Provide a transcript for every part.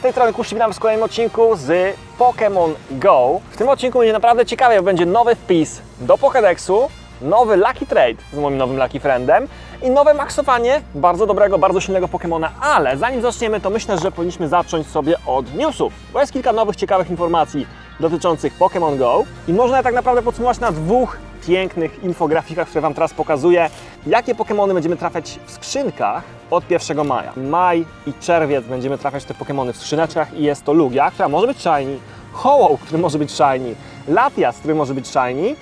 Z tej strony Kuszcz, witam w kolejnym odcinku z Pokémon Go. W tym odcinku będzie naprawdę ciekawie, bo będzie nowy wpis do Pokédexu, nowy Lucky Trade z moim nowym Lucky Friendem i nowe maksowanie bardzo dobrego, bardzo silnego Pokémona. Ale zanim zaczniemy, to myślę, że powinniśmy zacząć sobie od newsów, bo jest kilka nowych, ciekawych informacji dotyczących Pokémon Go i można je tak naprawdę podsumować na dwóch pięknych infografikach, które Wam teraz pokazuję, jakie Pokémony będziemy trafiać w skrzynkach od 1 maja. Maj i czerwiec będziemy trafiać te Pokémony w skrzyneczkach i jest to Lugia, która może być shiny, Ho-Oh, który może być shiny, Latias, który może być shiny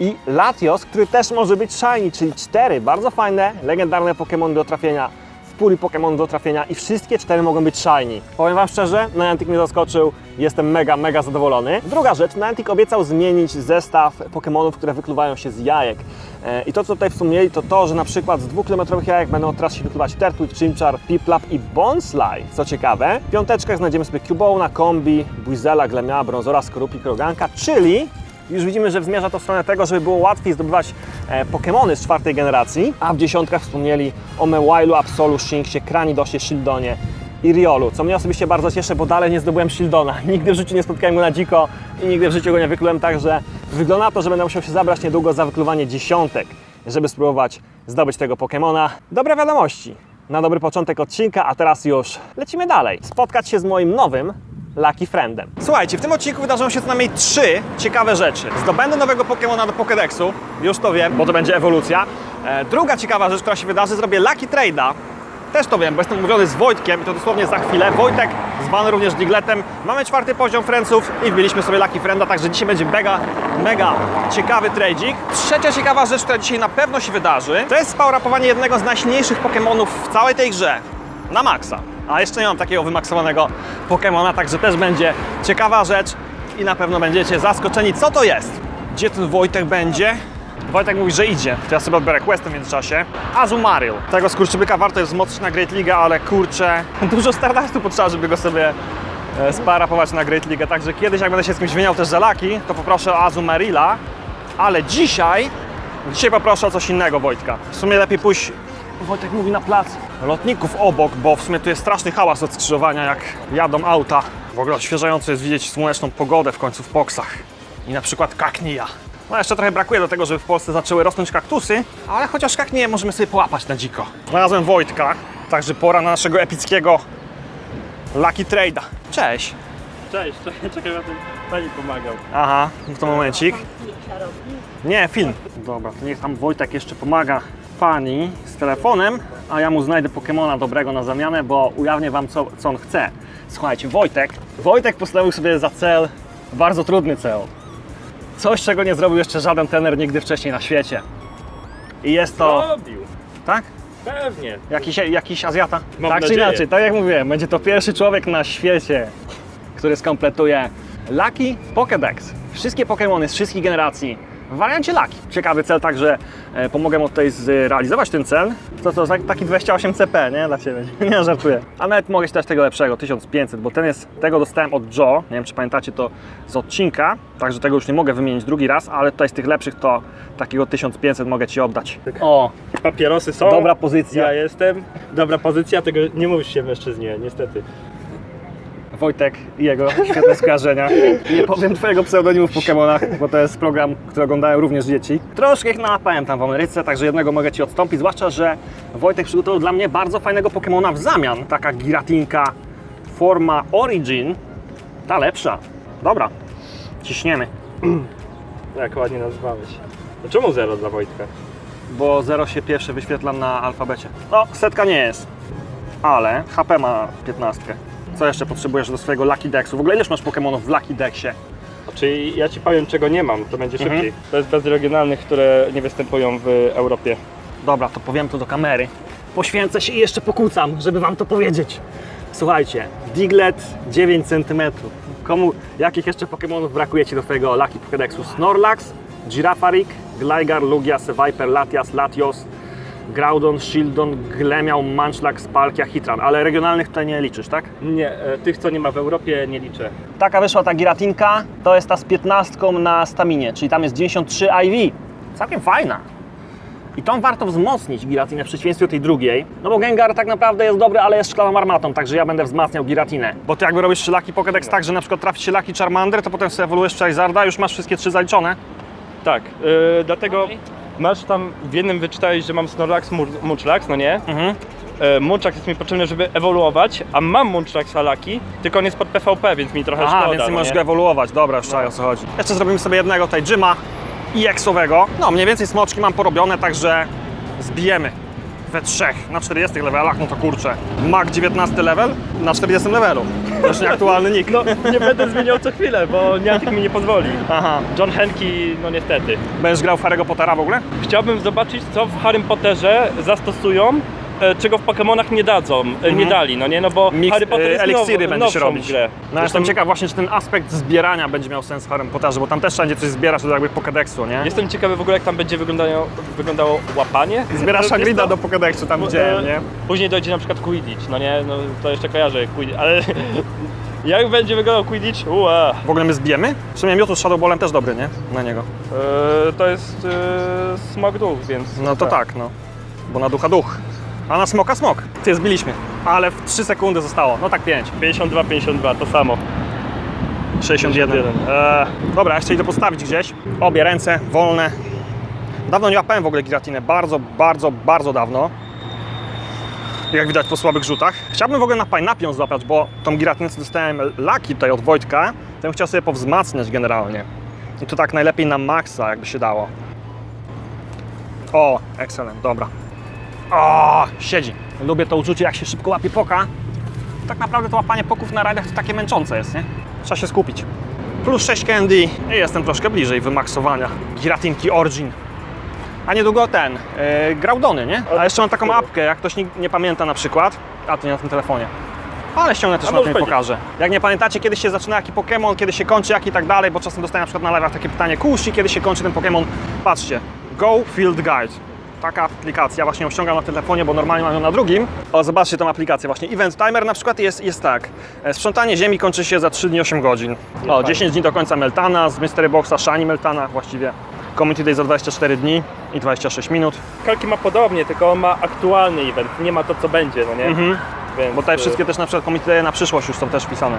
i Latios, który też może być shiny, czyli cztery bardzo fajne, legendarne Pokémony do trafienia puli Pokémon do trafienia i wszystkie cztery mogą być shiny. Powiem Wam szczerze, Niantic mnie zaskoczył, jestem mega, mega zadowolony. Druga rzecz, Niantic obiecał zmienić zestaw Pokémonów, które wykluwają się z jajek. E, I to, co tutaj wspomnieli, to to, że na przykład z dwukilometrowych jajek będą teraz się wykluwać Turtwig, Chimchar, Piplup i Bonsly. Co ciekawe, w piąteczkach znajdziemy sobie Cubona, Kombi, Buizela, Glemia, Bronzora, Skorupi, Kroganka, czyli już widzimy, że zmierza to w stronę tego, żeby było łatwiej zdobywać e, Pokémony z czwartej generacji, a w dziesiątkach wspomnieli o Mewailu, Absolu, Shinxie, Kranidosie, Shieldоnie i Riolu, co mnie osobiście bardzo cieszy, bo dalej nie zdobyłem Shieldona. Nigdy w życiu nie spotkałem go na dziko i nigdy w życiu go nie wyklułem, także wygląda to, że będę musiał się zabrać niedługo za wykluwanie dziesiątek, żeby spróbować zdobyć tego Pokémona. Dobre wiadomości na dobry początek odcinka, a teraz już lecimy dalej. Spotkać się z moim nowym Lucky Friendem. Słuchajcie, w tym odcinku wydarzą się co najmniej trzy ciekawe rzeczy. Zdobędę nowego Pokemona do Pokédexu, już to wiem, bo to będzie ewolucja. E, druga ciekawa rzecz, która się wydarzy, zrobię Lucky Trade'a. Też to wiem, bo jestem umówiony z Wojtkiem i to dosłownie za chwilę. Wojtek, zwany również Digletem. Mamy czwarty poziom Friendsów i wbiliśmy sobie Lucky Frienda, także dzisiaj będzie mega, mega ciekawy trade'ik. Trzecia ciekawa rzecz, która dzisiaj na pewno się wydarzy, to jest spowrapowanie jednego z najsilniejszych Pokemonów w całej tej grze na maksa. A jeszcze nie mam takiego wymaksowanego Pokemona, także też będzie ciekawa rzecz i na pewno będziecie zaskoczeni, co to jest. Gdzie ten Wojtek będzie? Wojtek mówi, że idzie. To ja sobie odbiorę quest w międzyczasie. Azumaryl. Tego skurczybyka warto jest wzmocnić na Great League, ale kurczę, dużo Stardustu potrzeba, żeby go sobie e, sparapować na Great League. Także kiedyś, jak będę się z kimś wymieniał też za laki, to poproszę o Azumarilla, ale dzisiaj, dzisiaj poproszę o coś innego Wojtka. W sumie lepiej pójść Wojtek mówi na plac lotników obok, bo w sumie tu jest straszny hałas od skrzyżowania, jak jadą auta. W ogóle odświeżające jest widzieć słoneczną pogodę w końcu w Poksach. I na przykład kaknija. No jeszcze trochę brakuje do tego, żeby w Polsce zaczęły rosnąć kaktusy, ale chociaż kakniję możemy sobie połapać na dziko. Znalazłem Wojtka, także pora na naszego epickiego Lucky Trade'a. Cześć. Cześć, czekaj, czekaj, ja tym pani pomagał. Aha, w to momencik. Nie, film. Dobra, to niech tam Wojtek jeszcze pomaga pani z telefonem, a ja mu znajdę Pokemona dobrego na zamianę, bo ujawnię wam co, co on chce. Słuchajcie, Wojtek, Wojtek postawił sobie za cel bardzo trudny cel. Coś, czego nie zrobił jeszcze żaden trener nigdy wcześniej na świecie. I jest to, Robił. tak? Pewnie. Jakiś, jakiś Azjata? Mam tak czy nadzieję. inaczej, tak jak mówiłem, będzie to pierwszy człowiek na świecie, który skompletuje Lucky Pokédex. Wszystkie Pokémony z wszystkich generacji w wariancie Lucky. Ciekawy cel, także e, pomogę mu tutaj zrealizować ten cel. To co, tak- taki 28 CP, nie? Dla Ciebie. Nie, żartuję. A nawet mogę Ci dać tego lepszego, 1500, bo ten jest, tego dostałem od Joe. Nie wiem, czy pamiętacie to z odcinka, także tego już nie mogę wymienić drugi raz, ale tutaj z tych lepszych to takiego 1500 mogę Ci oddać. O, Papierosy są. dobra pozycja. Ja jestem. Dobra pozycja, tego nie mówisz się mężczyźnie, niestety. Wojtek i jego świetne skojarzenia. Nie powiem twojego pseudonimu w Pokémonach, bo to jest program, który oglądają również dzieci. Troszkę ich nałapałem tam w Ameryce, także jednego mogę Ci odstąpić, zwłaszcza, że Wojtek przygotował dla mnie bardzo fajnego Pokémona w zamian. Taka giratinka forma Origin, ta lepsza. Dobra, ciśniemy, Jak ładnie nazwałeś. No czemu zero dla Wojtka? bo 0 się pierwsze wyświetla na alfabecie. No, setka nie jest, ale HP ma 15. Co jeszcze potrzebujesz do swojego Lucky Dexu? W ogóle ileż masz Pokémonów w Lucky Dexie? Czyli ja ci powiem czego nie mam, to będzie Mhm. szybciej. To jest bez regionalnych, które nie występują w Europie. Dobra, to powiem to do kamery. Poświęcę się i jeszcze pokłócam, żeby wam to powiedzieć. Słuchajcie, Diglett 9 cm. Komu, jakich jeszcze Pokémonów brakuje Ci do twojego Lucky Pokédexu? Snorlax, Girafarik, Gligar, Lugia, Seviper, Latias, Latios, Groudon, Shieldon, Glemiał, Munchlax, Palkia, Hitran. Ale regionalnych tutaj nie liczysz, tak? Nie, e, tych co nie ma w Europie nie liczę. Taka wyszła ta giratinka, to jest ta z 15 na staminie, czyli tam jest 93 IV. Całkiem fajna. I tą warto wzmocnić Giratinę w przeciwieństwie do tej drugiej, no bo Gengar tak naprawdę jest dobry, ale jest szklaną armatą, także ja będę wzmacniał Giratinę. Bo ty jakby robisz trzy laki Pokédex tak, że na przykład trafi się laki Charmander, to potem sobie ewoluujesz Charizarda, już masz wszystkie trzy zaliczone. Tak, yy, dlatego masz tam w jednym wyczytałeś, że mam Snorlax, Mur- Munchlax, no nie? Mhm. Yy, Munchlax jest mi potrzebny, żeby ewoluować, a mam Munchlaxa Laki, tylko on jest pod PvP, więc mi trochę Aha, szkoda. więc nie no możesz nie? go ewoluować. Dobra, już czaj, o co chodzi. Jeszcze zrobimy sobie jednego tutaj Jima EX-owego. No, mniej więcej smoczki mam porobione, także zbijemy we trzech na 40 levelach, no to kurczę. Mag 19 level na 40 levelu. To już nieaktualny nick. No, nie będę zmieniał co chwilę, bo Niantic mi nie pozwoli. Aha. John Henke, no niestety. Będziesz grał w Harry'ego Pottera w ogóle? Chciałbym zobaczyć, co w Harrym Potterze zastosują, czego w Pokémonach nie dadzą, e, nie dali, no nie, no bo Mix, Harry Potter e, jest eliksiry now, będzie się nowszą robić. grę. No ja jestem ciekaw właśnie, czy ten aspekt zbierania będzie miał sens w Harrym Potterze, bo tam też wszędzie coś zbierasz, to jakby Pokédexu, nie? Jestem ciekawy w ogóle, jak tam będzie wyglądało, wyglądało łapanie. Zbierasz Hagrida do Pokédexu, tam e, widziałem, nie? Później dojdzie na przykład Quidditch, no nie, no to jeszcze kojarzę Quidditch, ale jak będzie wyglądał Quidditch? Ua. W ogóle my zbijemy? W sumie Mewtwo z Shadow Ballem też dobry, nie? Na niego. E, to jest e, smog duch, więc... No to tak, no. Bo na ducha duch. A na smoka smok. Ty zbiliśmy. Ale w 3 sekundy zostało. No tak 5. 52-52, to samo. 61. Eee, dobra, jeszcze idę postawić gdzieś. Obie ręce, wolne. Dawno nie łapałem w ogóle giratinę. Bardzo, bardzo, bardzo dawno. Jak widać po słabych rzutach. Chciałbym w ogóle na Pineapie ją złapać, bo tą giratinę co dostałem laki tutaj od Wojtka, to chciał sobie powzmacniać generalnie. I to tak najlepiej na maksa, jakby się dało. O, excellent, dobra. O, siedzi. Lubię to uczucie, jak się szybko łapie poka. Tak naprawdę to łapanie poków na rajdach to takie męczące jest, nie? Trzeba się skupić. Plus 6 candy i jestem troszkę bliżej wymaksowania giratinki Origin. A niedługo ten, yy, Graudony, nie? A jeszcze mam taką apkę, jak ktoś nie, nie pamięta na przykład, a to nie na tym telefonie. Ale ściągnę też na tym pokażę. Jak nie pamiętacie, kiedy się zaczyna jaki Pokémon, kiedy się kończy, jak i tak dalej, bo czasem dostaję na przykład na live'ach takie pytanie, kusi, kiedy się kończy ten Pokémon. Patrzcie, Go Field Guide. Taka aplikacja, właśnie ją ściągam na telefonie, bo normalnie mam ją na drugim. O, zobaczcie tą aplikację właśnie. Event Timer na przykład jest, jest tak. E, Sprzątanie ziemi kończy się za 3 dni 8 godzin. O, fajnie. 10 dni do końca Meltana, z Mystery Boxa Shiny Meltana właściwie. Community Day za 24 dni i 26 minut. Kalki ma podobnie, tylko on ma aktualny event, nie ma to co będzie, no nie? Mhm. Więc, Bo tutaj e, wszystkie też na przykład Community Day na przyszłość już są też wpisane.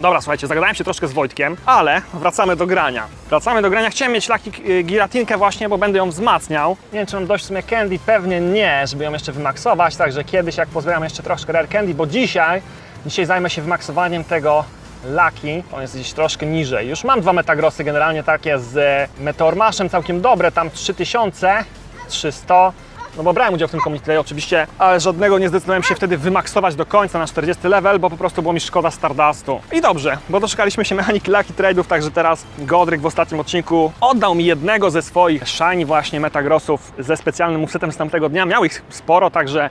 Dobra, słuchajcie, zagadałem się troszkę z Wojtkiem, ale wracamy do grania. Wracamy do grania. Chciałem mieć laki y, giratinkę właśnie, bo będę ją wzmacniał. Nie wiem, czy mam dość w sumie candy, pewnie nie, żeby ją jeszcze wymaksować, także kiedyś jak pozbieram jeszcze troszkę rare candy, bo dzisiaj, dzisiaj zajmę się wymaksowaniem tego laki. On jest gdzieś troszkę niżej. Już mam dwa metagrosy generalnie takie z Meteormaszem, całkiem dobre, tam 3000, 300. No bo brałem udział w tym community day oczywiście, ale żadnego nie zdecydowałem się wtedy wymaksować do końca na 40 level, bo po prostu było mi szkoda Stardustu. I dobrze, bo doczekaliśmy się mechaniki Lucky Trade'ów, także teraz Godryk w ostatnim odcinku oddał mi jednego ze swoich shiny właśnie metagrossów ze specjalnym musetem z tamtego dnia. Miał ich sporo, także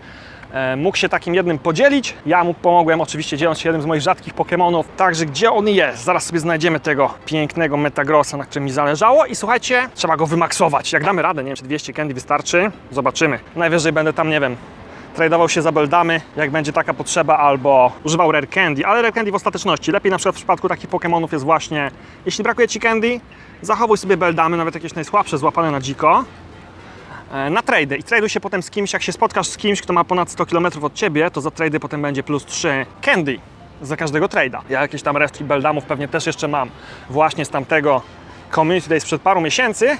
mógł się takim jednym podzielić. Ja mu pomogłem oczywiście dzieląc się jednym z moich rzadkich Pokémonów. Także gdzie on jest? Zaraz sobie znajdziemy tego pięknego Metagrossa, na którym mi zależało i słuchajcie, trzeba go wymaksować. Jak damy radę, nie wiem czy 200 candy wystarczy, zobaczymy. Najwyżej będę tam, nie wiem, tradował się za beldamy, jak będzie taka potrzeba, albo używał rare candy, ale rare candy w ostateczności. Lepiej na przykład w przypadku takich Pokémonów jest właśnie, jeśli brakuje Ci candy, zachowuj sobie beldamy, nawet jakieś najsłabsze złapane na dziko, e, na trady. I traduj się potem z kimś, jak się spotkasz z kimś, kto ma ponad 100 km od Ciebie, to za trady potem będzie plus 3 candy za każdego trade'a. Ja jakieś tam resztki beldamów pewnie też jeszcze mam. Właśnie z tamtego Community Day sprzed paru miesięcy,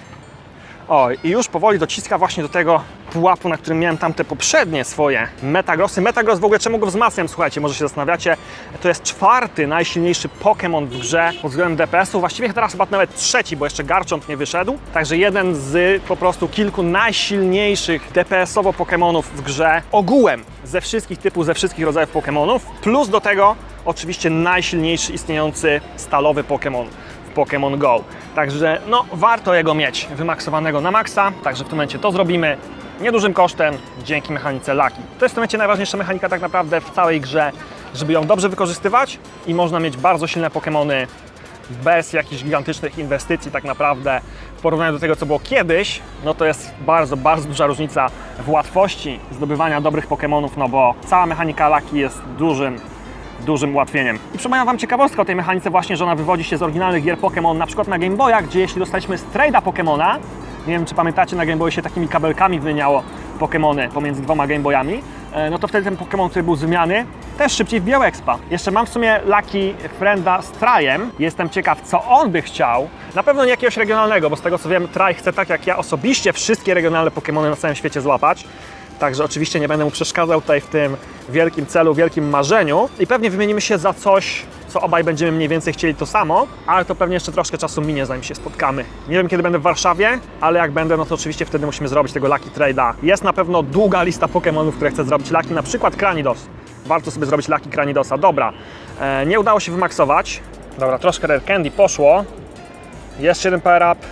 o, i już powoli dociska właśnie do tego pułapu, na którym miałem tamte poprzednie swoje Metagrossy. Metagross w ogóle czemu go wzmacniam? Słuchajcie, może się zastanawiacie. To jest czwarty najsilniejszy Pokémon w grze pod względem DPS-u. Właściwie teraz chyba nawet trzeci, bo jeszcze Garchomp nie wyszedł. Także jeden z po prostu kilku najsilniejszych DPS-owo Pokémonów w grze. Ogółem ze wszystkich typów, ze wszystkich rodzajów Pokémonów. Plus do tego oczywiście najsilniejszy istniejący stalowy Pokémon Pokémon Go. Także no, warto jego mieć wymaksowanego na maksa, także w tym momencie to zrobimy niedużym kosztem dzięki mechanice Lucky. To jest w tym momencie najważniejsza mechanika tak naprawdę w całej grze, żeby ją dobrze wykorzystywać i można mieć bardzo silne Pokémony bez jakichś gigantycznych inwestycji tak naprawdę w porównaniu do tego, co było kiedyś, no to jest bardzo, bardzo duża różnica w łatwości zdobywania dobrych Pokémonów, no bo cała mechanika Lucky jest dużym dużym ułatwieniem. I przypominam Wam ciekawostkę o tej mechanice właśnie, że ona wywodzi się z oryginalnych gier Pokémon, na przykład na Game Boya, gdzie jeśli dostaliśmy z trade'a Pokémona, Nie wiem, czy pamiętacie, na Game Boyu się takimi kabelkami wymieniało Pokémony pomiędzy dwoma Game Boyami. E, No to wtedy ten Pokémon, który był z wymiany, też szybciej wbijał expa. Jeszcze mam w sumie Lucky Frienda z Trajem. Jestem ciekaw, co on by chciał. Na pewno nie jakiegoś regionalnego, bo z tego co wiem, Traj chce tak jak ja osobiście wszystkie regionalne Pokémony na całym świecie złapać. Także oczywiście nie będę mu przeszkadzał tutaj w tym wielkim celu, wielkim marzeniu. I pewnie wymienimy się za coś, co obaj będziemy mniej więcej chcieli to samo, ale to pewnie jeszcze troszkę czasu minie, zanim się spotkamy. Nie wiem, kiedy będę w Warszawie, ale jak będę, no to oczywiście wtedy musimy zrobić tego Lucky Trade'a. Jest na pewno długa lista Pokémonów, które chcę zrobić Lucky, na przykład Kranidos. Warto sobie zrobić Lucky Kranidosa. Dobra, e, nie udało się wymaksować. Dobra, troszkę Rare Candy poszło. Jeszcze jeden power up.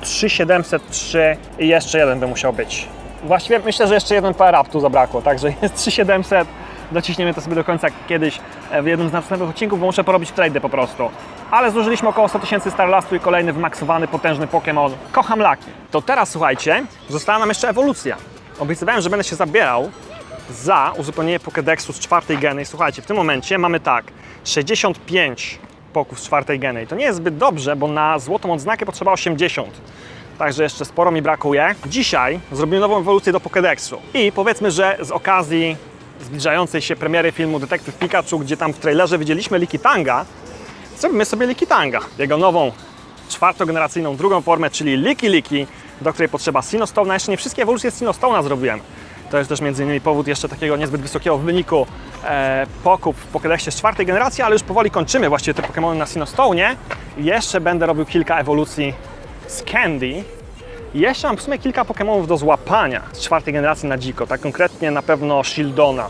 3703 i jeszcze jeden by musiał być. Właściwie myślę, że jeszcze jeden power tu zabrakło, także jest 3700. Dociśniemy to sobie do końca kiedyś e, w jednym z następnych odcinków, bo muszę porobić trade po prostu. Ale zużyliśmy około 100 tysięcy Starlastu i kolejny wymaksowany, potężny Pokémon. Kocham Laki. To teraz słuchajcie, została nam jeszcze ewolucja. Obiecywałem, że będę się zabierał za uzupełnienie Pokédexu z czwartej geny. I słuchajcie, w tym momencie mamy tak, 65 poków z czwartej geny. I to nie jest zbyt dobrze, bo na złotą odznakę potrzeba 80. Także jeszcze sporo mi brakuje. Dzisiaj zrobimy nową ewolucję do Pokédexu. I powiedzmy, że z okazji zbliżającej się premiery filmu Detektyw Pikachu, gdzie tam w trailerze widzieliśmy Likitanga, zrobimy sobie Likitanga. Jego nową, czwartogeneracyjną, drugą formę, czyli Liki Liki, do której potrzeba Sinostone. Jeszcze nie wszystkie ewolucje Sinostona zrobiłem. To jest też między innymi powód jeszcze takiego niezbyt wysokiego wyniku e, pokup w Pokédexie z czwartej generacji, ale już powoli kończymy właściwie te Pokémony na Sinostone. Jeszcze będę robił kilka ewolucji z Candy. Jeszcze mam w sumie kilka Pokémonów do złapania z czwartej generacji na dziko, tak konkretnie na pewno Shieldona.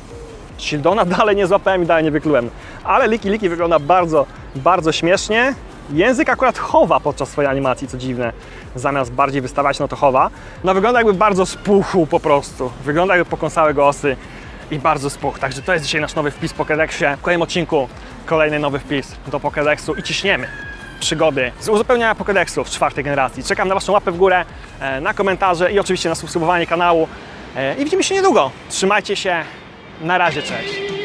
Shieldona dalej nie złapałem i dalej nie wyklułem, ale Liki Liki wygląda bardzo, bardzo śmiesznie. Język akurat chowa podczas swojej animacji, co dziwne. Zamiast bardziej wystawać, no to chowa. No wygląda jakby bardzo spuchł po prostu. Wygląda jakby pokąsały go osy i bardzo spuchł. Także to jest dzisiaj nasz nowy wpis w Pokédexie. W kolejnym odcinku kolejny nowy wpis do Pokédexu i ciśniemy przygody z uzupełniania Pokédexu w czwartej generacji. Czekam na Waszą łapę w górę, e, na komentarze i oczywiście na subskrybowanie kanału. E, I widzimy się niedługo. Trzymajcie się. Na razie, cześć.